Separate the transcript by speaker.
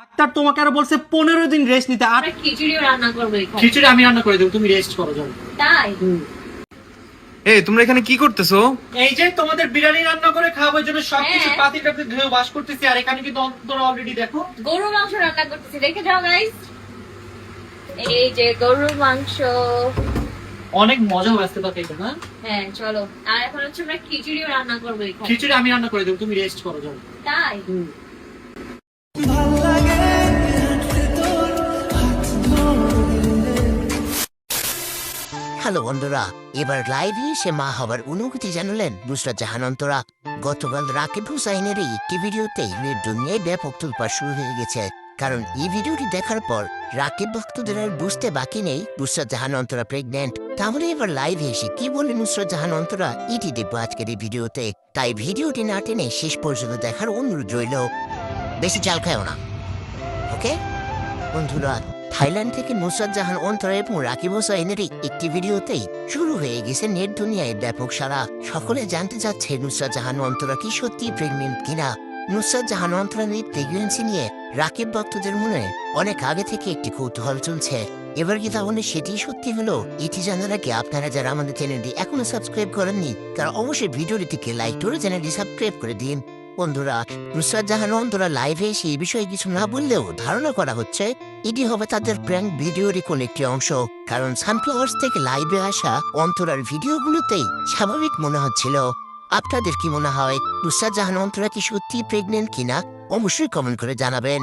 Speaker 1: Doctor তোমাকে আরও বলছে পনেরো দিন রেস্ট নিতে। আর
Speaker 2: খিচুড়িও রান্না করব
Speaker 1: খিচুড়ি আমি রান্না করে দেবো তুমি রেস্ট করো যাও
Speaker 2: তাই?
Speaker 3: এই তোমরা এখানে কি করতেছো?
Speaker 1: এই যে তোমাদের বিরিয়ানি রান্না করে খাওয়ার জন্য সবকিছু
Speaker 2: হ্যাঁ।
Speaker 1: পাতি টাতি ধুয়ে বাস করতেছি আর এখানে কিন্তু তোমরা অলরেডি দেখো।
Speaker 2: গরু মাংস রান্না করতেছি দেখে যাও গাইস এই যে গরু মাংস।
Speaker 1: অনেক মজা হবে আজকে তাতে না?
Speaker 2: হ্যাঁ চলো। আর এখন হচ্ছে আমরা খিচুড়িও রান্না করব
Speaker 1: খিচুড়ি আমি রান্না করে দেবো তুমি রেস্ট করো যাও
Speaker 2: তাই?
Speaker 4: হ্যালো বন্ধুরা, এবার লাইভে এসে মা হবার অনুভূতি জানালেন নুসরাত জাহান অন্তরা গতকাল রাকিব হুসাইনের এই একটি ভিডিওতে দুনিয়ায় ব্যাপক তোলপাড় শুরু হয়ে গেছে। কারণ এই ভিডিওটি দেখার পর রাকিব ভক্তদের আর বুঝতে বাকি নেই নুসরাত জাহান অন্তরা প্রেগনেন্ট তাহলে এবার লাইভে এসে কি বলে নুসরাত জাহান অন্তরা এটি দেখব আজকের এই ভিডিওতে। তাই ভিডিওটি না টেনে শেষ পর্যন্ত দেখার অনুরোধ রইল। বেশি চাল খায়ও না। ওকে বন্ধুরা থাইল্যান্ড থেকে নুসরাত জাহান, অন্তরা এবং রাকিব হোসাইনের একটি ভিডিওতেই শুরু হয়ে গেছে নেট দুনিয়ায় ব্যাপক সারা সকলে জানতে চাচ্ছে নুসরাত জাহান, অন্তরা কি সত্যি প্রেগনেন্ট কিনা? নুসরাত জাহান অন্তরার এই প্রেগনেন্সি নিয়ে রাকিব ভক্তদের মনে অনেক আগে থেকে একটি কৌতূহল চলছে। এবার কি তাহলে সেটি সত্যি হলো? এটি জানার আগে আপনারা যারা আমাদের চ্যানেলটি এখনও সাবস্ক্রাইব করেননি, তারা অবশ্যই ভিডিওটিকে লাইক করে চ্যানেলটি সাবস্ক্রাইব করে দিন। বন্ধুরা, নুসরাত জাহান অন্তরা লাইভে এসে এই বিষয়ে কিছু না বললেও ধারণা করা হচ্ছে, এটি হবে তাদের প্র্যাঙ্ক ভিডিওরই কোন একটি অংশ। কারণ সানফ্লাওয়ার্স থেকে লাইভে আসা অন্তরার ভিডিওগুলোতেই স্বাভাবিক মনে হচ্ছিল। আপনাদের কি মনে হয়, নুসরাত জাহান অন্তরা কি সত্যি প্রেগনেন্ট কিনা? অবশ্যই কমেন্ট করে জানাবেন।